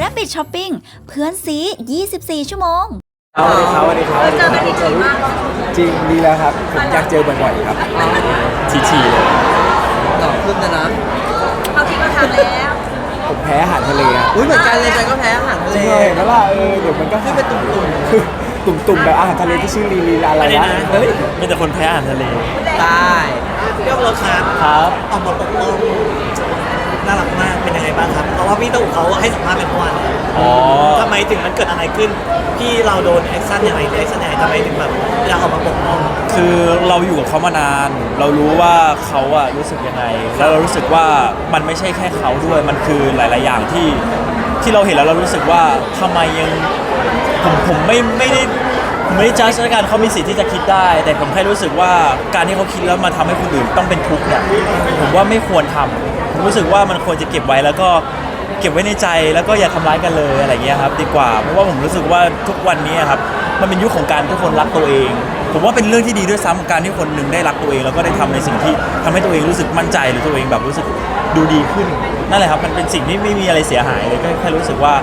Rabbit Shopping เพื่อนซี 24 ชั่วโมงสวัสดีครับสวัสดีครับเจอกันอีกทีมากจริงดีแล้วครับ ผมอยากเจอบ่อยๆครับทีทีเลยหล่อขึ้นนะนะเขาคิดว่าทำแล้วผมแพ้อาหารทะเลครับอุ้ยเหมือนกันเลยใจก็แพ้อาหารทะจเลริงเลยเห็นไหมล่ะเออเดี๋ยวมันก็ขึ้นเป็นตุ่มคือตุ่มๆแบบอาหารทะเลที่ชื่อลีลีลาอะไรนะเฮ้ยมีแต่คนแพ้อาหารทะเลๆได้เรียกรถครับครับออกมาปกป้องน่ารักมากเป็นยังไงบ้างครับ เพราะว่าพี่ตู่เขาให้สัมภาษณ์เป็นเมื่อวานอ๋อทำไมถึงมันเกิดอะไรขึ้น พี่เราโดนแอคชั่นยังไงแอคชั่นยังไงทำไมถึงแบบอยากออกมาปกป้องคือเราอยู่กับเขามานาน เรารู้ว่าเขาอะรู้สึกยังไง แล้วเรารู้สึกว่ามันไม่ใช่แค่เขาด้วย มันคือหลาย ๆ อย่างที่ที่เราเห็นแล้วเรารู้สึกว่าทำไมยังผมผมไม่ไม่ได้ ผมไม่ได้จ้าชการเขามีสิทธิ์ที่จะคิดได้ แต่ผมแค่รู้สึกว่าการที่เขาคิดแล้วมาทำให้คนอื่นต้องเป็นทุกข์เนี่ยผมว่าไม่ควรทำผมรู้สึกว่ามันควรจะเก็บไว้แล้วก็เก็บไว้ในใจแล้วก็อย่าทำร้ายกันเลยอะไรเงี้ยครับดีกว่าเพราะว่าผมรู้สึกว่าทุกวันนี้ครับมันเป็นยุคของการทุกคนรักตัวเอง ผมว่าเป็นเรื่องที่ดีด้วยซ้ำกับการที่คนหนึ่งได้รักตัวเอง แล้วก็ได้ทำในสิ่งที่ทำให้ตัวเองรู้สึกมั่นใจหรือตัวเองแบบรู้สึกดูดีขึ้นนั่นแหละครับมันเป็นสิ่งที่ไม่มีอะไรเสียหายเลยก็แค่รู้สึกว่า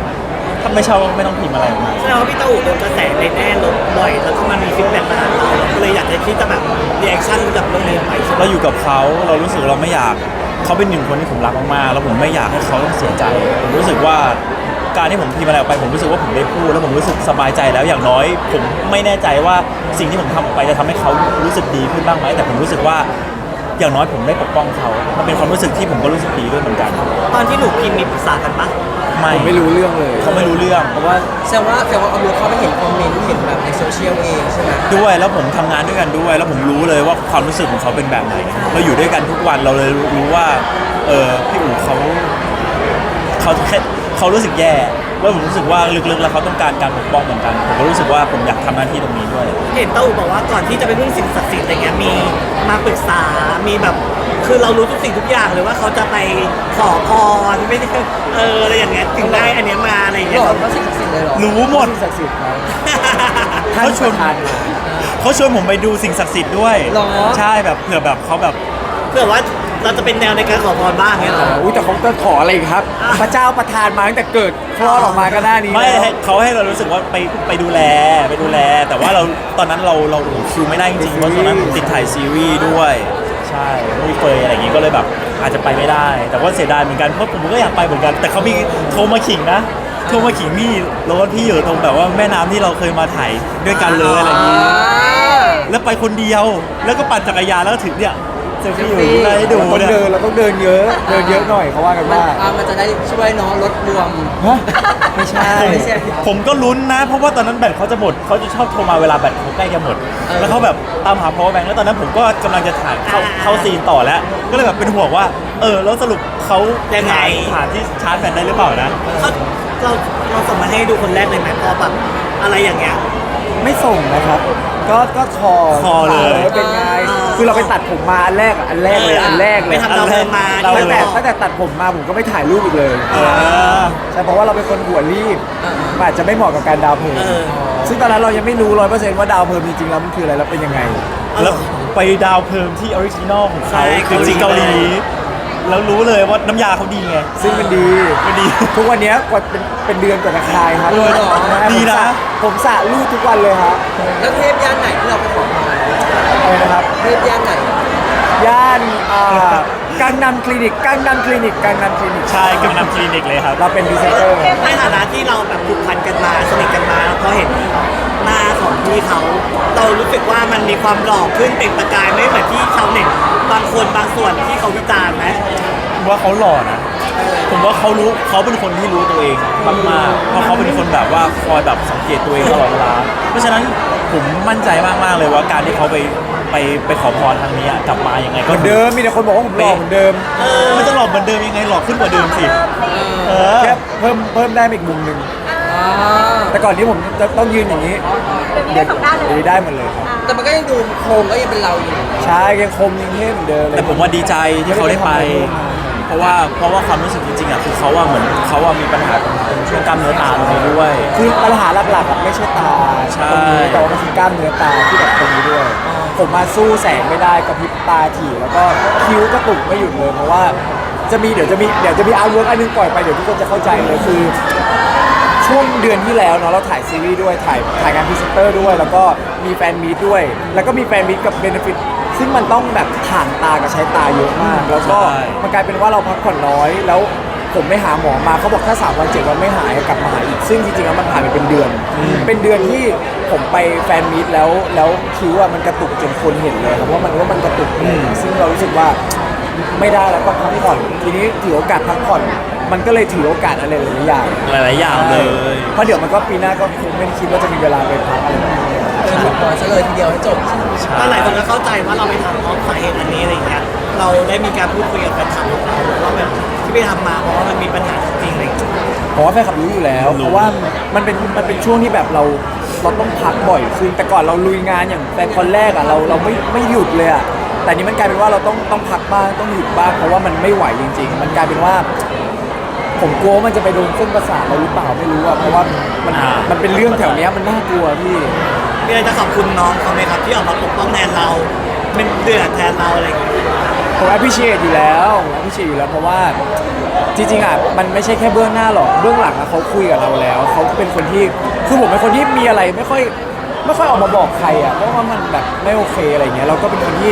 ถ้าไม่ชอบก็ไม่ต้องพิมพ์อะไรออกมาแสดงว่าพี่ตู่โดนกระแสในแน่ลบบ่อยแล้วก็มันมีฟีดแบ็กมาหาเราก็เลยอยากจะที่จะแบบรีแอคชั่นกับเรื่องนี้ไปใช่ไหมเราอยู่กับเขาเรารู้สึกเราไม่อยากเขาเป็นหนึ่งคนที่ผมรักมากๆแล้วผมไม่อยากให้เขาต้องเสียใจ ผมรู้สึกว่าการที่ผมพิมพ์อะไรออกไป ผมรู้สึกว่าผมได้พูดแล้วผมรู้สึกสบายใจแล้วอย่างน้อย ผมไม่แน่ใจว่าสิ่งที่ผมทำออกไปจะทำให้เขารู้สึกดีขึ้นบ้างไหมแต่ผมรู้สึกว่า อย่างน้อยผมได้ปกป้องเขา มันเป็นความรู้สึกที่ผมก็รู้สึกดีด้วยเหมือนกันตอนที่หนูพิมพ์มีปรึกษากันปะไม่ผมไม่รู้เรื่องเลย เขาไม่รู้เรื่อง เพราะว่าแสดงว่าแสดงว่าเอารู้เขาไปเห็นคอมเมนต์เห็นแบบในโซเชียลเองใช่ไหมด้วยแล้วผมทำงานด้วยกันด้วย แล้วผมรู้เลยว่าความรู้สึกของเขาเป็นแบบไหน เราอยู่ด้วยกันทุกวันเราเลยรู้ว่า เออพี่อู๋เขาเขาแค่เขารู้สึกแย่ แล้วผมรู้สึกว่าลึกๆแล้วเขาต้องการการปกป้องเหมือนกัน ผมก็รู้สึกว่าผมอยากทำหน้าที่ตรงนี้ด้วย เห็นเต้าอูบอกว่าก่อนที่จะไปพึ่งสิ่งศักดิ์สิทธิ์อะไรเงี้ยมีมาปรึกษา มีแบบ คือเรารู้ทุกสิ่งทุกอย่างเลยว่าเขาจะไปขอพรไม่ได้เอออะไรอย่างเงี้ยถึงได้อันเนี้ยมาอะไรอย่างหเงี้ยล่อก็สิ่งศักดิ์สิทธิ์เลยเหรอรู้หมด สิ่งศักดิ์สิทธิ์ครับท่านเขาชปวนระทานมา เขาชวนผมไปดูสิ่งศักดิ์สิทธิ์ด้วย หรอ ใช่แบบเผื่อแบบเขาแบบเพื่อว่า เราจะเป็นแนวในการขอพรบ้างเงี้ยเหรออุ้ยแต่เขาจะขออะไรอีกครับ พระเจ้าประทานมาตั้งแต่เกิดคลอดออกมาก็หน้านี้ไม่แล้ว ให้เขาให้เรารู้สึกว่าไปไปดูแลไปดูแล แต่ว่าเราตอนนั้นเราเราโอ้โหคิวไม่ได้จริงๆเพราะตอนนั้นผมติดถ่ายซีรีส์ด้วย ใช่ไม่เฟยอะไรอย่างงี้ก็เลยแบบอาจจะไปไม่ได้ แต่ว่าเสียดายเหมือนกันเพราะผมก็อยากไปเหมือนกัน แต่เขามีโทรมาขิงนะโทรมาขิงพี่รถพี่อยู่ตรงแบบว่าแม่น้ำที่เราเคยมาถ่ายด้วยกันเลยอะไรอย่างงี้ แล้วไปคนเดียว แล้วก็ปั่นจักรยานแล้วก็ถึงเนี่ย เซลฟี่อยู่ได้ให้ดูเราต้องเนี่ยเดินเราต้องเดินเยอะ เดินเยอะหน่อยเขาว่ากันมันว่าอะมันจะได้ช่วยเน้องลดบวม ฮะไม่ใช่ ไม่ใช่ ผมก็ลุ้นนะ เพราะว่าตอนนั้นแบตเขาจะหมดเขาจะชอบโทรมาเวลาแบตเขาใกล้จะหมด เออ แล้วเขาแบบตามหา power bank แล้วตอนนั้นผมก็กำลังจะถ่ายเข้าเข้าซีนต่อแล้ว ก็เลยแบบเป็นห่วงว่า เออ แล้วสรุปเขายงไง หาที่ชาร์จแบตได้หรือเปล่านะเขาเราเราส่งมาให้ดูคนแรกเลยไหมพอแบบอะไรอย่างเงี้ย ไม่ส่งนะครับ ก็ก็คอคอเลย เป็นไงอ่าคือเราไปตัดผมมาอันแรกอะอันแรกเลยเอออัอันแรกเลยไปทำดาวเทียมมาเราตั้งเลแต่ยตั้งแต่ตัดผมมาผมก็ไม่ถ่ายรูปอีกเลยเออ ใช่เพราะว่าเราเป็นคนหัวรีบมันอาจจะไม่เหมาะกับการดาวเพิร์เออ ซึ่งตอนนั้นเรายังไม่รู้ร้อยเปอร์เซ็นต์ว่าดาวเพิร์จริงๆแล้วมันคืออะไรแล้วเป็นยังไง แล้วไปดาวเพิ่มที่ออริจินอลของใช่เขาคือจริงเกาหลี แล้วรู้เลยว่าน้ำยาเขาดีไง ซึ่งมันดี มันดี ทุกวันเนี้ยกว่าเป็นเป็นเดือนกว่าจะคลายครับเลยเหรอใช่ดีนะ ผมสระผมสระรูดทุกวันเลยครับแล้วเทพย่านไหนที่เราไปขอมาอะไรนะครับ เทพย่านไหนย่านอ่ากังนัมคลินิกกังนัมคลินิกกังนัมคลินิกใช่กำลังคลินิกเลยครับ เราเป็นพรีเซนเตอร์ในฐานะที่เราแบบผูกพันกันมาสนิทกันมาพอเห็น หน้าของพี่เขา เรารู้สึกว่ามันมีความหล่อขึ้นเปล่งประกายไม่เหมือนที่ชาวเน็ตบางคนบางส่วนที่เขาวิจารณ์ไหมผมว่าเขาหล่อนะ ผมว่าเขารู้เขาเป็นคนที่รู้ตัวเองมากๆเพราะเขาเป็นคนแบบว่าคอยแบบสังเกตตัวเองตลอดเวลา เพราะฉะนั้นผมมั่นใจมากๆเลยว่าการที่เขาไปไปไปขอพรทางนี้อะกลับมายังไงเหก็มือนเดิมมีแต่คนบอกว่าผมหล่อเหมือนเดิมเออมันจะหล่อเหมือนเดิมยังไงหล่อขึ้นกว่าเดิมสิ เออ แค่เพิ่มเพิ่มได้มาอีกมุมหนึ่งอ่า แต่ก่อนที่ผมจะต้องยืนอย่างนี้เดี๋ยวนี้ได้สองด้านเลยเดี๋ยวนี้ได้หมดเลยครับแต่มันก็ยังดูโครงก็ยังเป็นเราอยู่ใช่ยังคมยังเท่เหมือนเดิมเลยแต่ผมว่าดีใจที่เขาได้ไป เพราะว่าเพราะว่าความรู้สึกจริงๆอะคือเขาว่าเหมือนเขาว่ามีปัญหาตรงช่วงกล้ามเนื้อตาตรงนี้ด้วย คือปัญหาหลักๆอะไม่ใช่ตาใช่ตรงนี้แต่ว่ามันคือกล้ามเนื้อตาที่แบบตรงนี้ด้วยผผมมาสู้แสงไม่ได้กระพริบตาถี่แล้วก็คิ้วกระตุกไม่หยุดเลยเพราะว่าจะมีเดี๋ยวจะมีเดี๋ยวจะมีอาร์ตเวิร์กอันหนึงปล่อยไปเดี๋ยวทุกคนจะเข้าใจเลยคือ ช่วงเดือนที่แล้วเนาะเราถ่ายซีรีส์ด้วยถ่ายถ่ายงานพรีเซนเตอร์ด้วย แล้วก็มีแฟนมีตด้วย แล้วก็มีแฟนมีตกับเบนฟิตซึ่งมันต้องแบบถ่างตากับใช้ตาเยอะมาก แล้วก็ใช่ มันกลายเป็นว่าเราพักผ่อนน้อย แล้วผมไม่หาหมอมาเขาบอกถ้าสามวันเจ็ดวันไม่หายกลับมาหาอีกซึ่งจริงๆแล้วมันผ่านไปเป็นเดือน เป็นเดือนที่ผมไปแฟนมีตแล้วแล้วคิ้วอะมันกระตุกจนคนเห็นเลยครับว่ามันว่ามันกระตุกซึ่งเรารู้สึกว่า ไม่ได้แล้วก็พักผ่อนทีนี้ถือโอกาสพักผ่อน มันก็เลยถือโอกาสอะไรหลายๆอย่างหลายๆอย่างเลย เพราะเดี๋ยวมันก็ปีหน้าก็คงไม่ได้คิดว่าจะมีเวลาไปพักอะไรแบบนี้สรุปก่อนซะเลยทีเดียวให้จบถ้าหลายคนก็เข้าใจว่าเราไปทำเพราะสาเหตุอันนี้อะไรอย่างเงี้ย เราได้มีการพูดคุยกับแฟนคลับของเราว่าแบบที่ไปทำมาเพราะว่ามันมีปัญหาจริงๆอะไรอย่างเงี้ยผมว่าแฟนคลับรู้อยู่แล้ว รู้ เพราะว่ามันเป็นมันเป็นช่วงที่แบบเราเราต้องพักบ่อยขึ้นแต่ก่อนเราลุยงานอย่างแฟนคนแรกอะเราเราไม่ไม่หยุดเลยอะแต่นี้มันกลายเป็นว่าเราต้องต้องพักบ้างต้องหยุดบ้างเพราะว่ามันไม่ไหวจริง ๆ มันกลายเป็นว่า ผมกลัวว่ามันจะไปโดนเส้นประสาทเราหรือเปล่าไม่รู้อะเพราะว่ามันอ่ามั มันเป็นเรื่องแถวเนี้ยมันน่ากลัวพี่ มีอะไรจะขอบคุณน้องเขาไหมครับ ที่ออกมาปกป้องแทนเรา เป็นเดือดแทนเราอะไรอย่างเงี้ยผมอภิเชษอยู่แล้วผมอภิเชษอยู่แล้วเพราะว่าจริงๆอะมันไม่ใช่แค่เบื้องหน้าหรอกเบื้องหลังอะเขาคุยกับเราแล้วเขาเป็นคนที่คือผมเป็นคนที่มีอะไรไม่ค่อยไม่ค่อยออกมาบอกใครอะเพราะว่ามันแบบไม่โอเคอะไรเงี้ยเราก็เป็นคนที่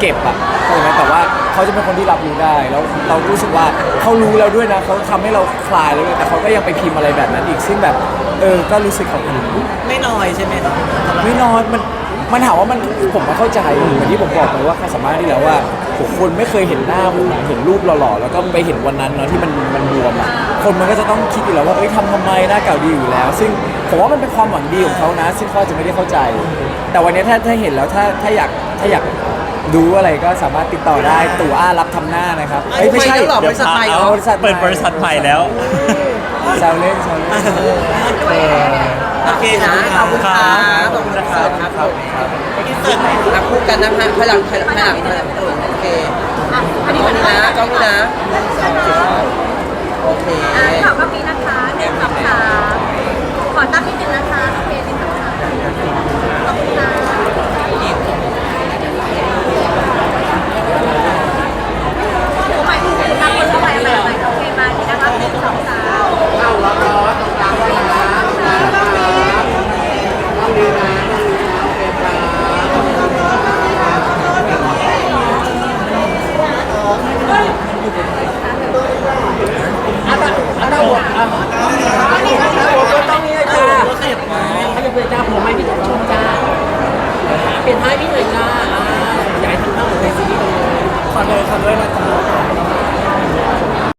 เก็บอะเข้าใจไหมแต่ว่าเขาจะเป็นคนที่รับรู้ได้ แล้วเรารู้สึกว่าเขารู้แล้วด้วยนะเขาทำให้เราคลายแล้วด้วยแต่เขาก็ยังไปพิมพ์อะไรแบบนั้นอีกซึ่งแบบเออก็รู้สึกขอบคุณไม่น้อยใช่ไหมครับไม่นอนมันมันถามว่ามันผมมาเข้าใจเหมือนที่ผมบอกไปว่าความสามารถที่แล้วว่าโหคนไม่เคยเห็นหน้าผมอะเห็นรูปหล่อๆแล้วก็ไปเห็นวันนั้นเนาะที่มันมันบวมอะคนมันก็จะต้องคิดอยู่แล้วว่าเอ้ยทำทำไมหน้าเก่าดีอยู่แล้ว ซึ่งผมว่ามันเป็นความหวังดีของเขานะ ซึ่งเขาอาจจะไม่ได้เข้าใจ แต่วันนี้ถ้าถ้าเห็นแล้วถ้าถ้าอยากถ้าอยาก ดูอะไรก็สามารถติดต่อได้ตู่อ้ารับทำหน้านะครับเอ้ยไม่ใช่ไม่แล้วเหรอเดี๋ยวพาเอาบริษัทใหม่ เปิดบริษัทใหม่แล้ว แซวเล่นแซวเล่นโอเคนะขอบคุณครับขอบคุณนะครับครับครับรักคู่กันนะพลังพลังพลังพลังโอเคอะอันนี้กล้คอนงนี้นี้นะนะกล้องนี้นะ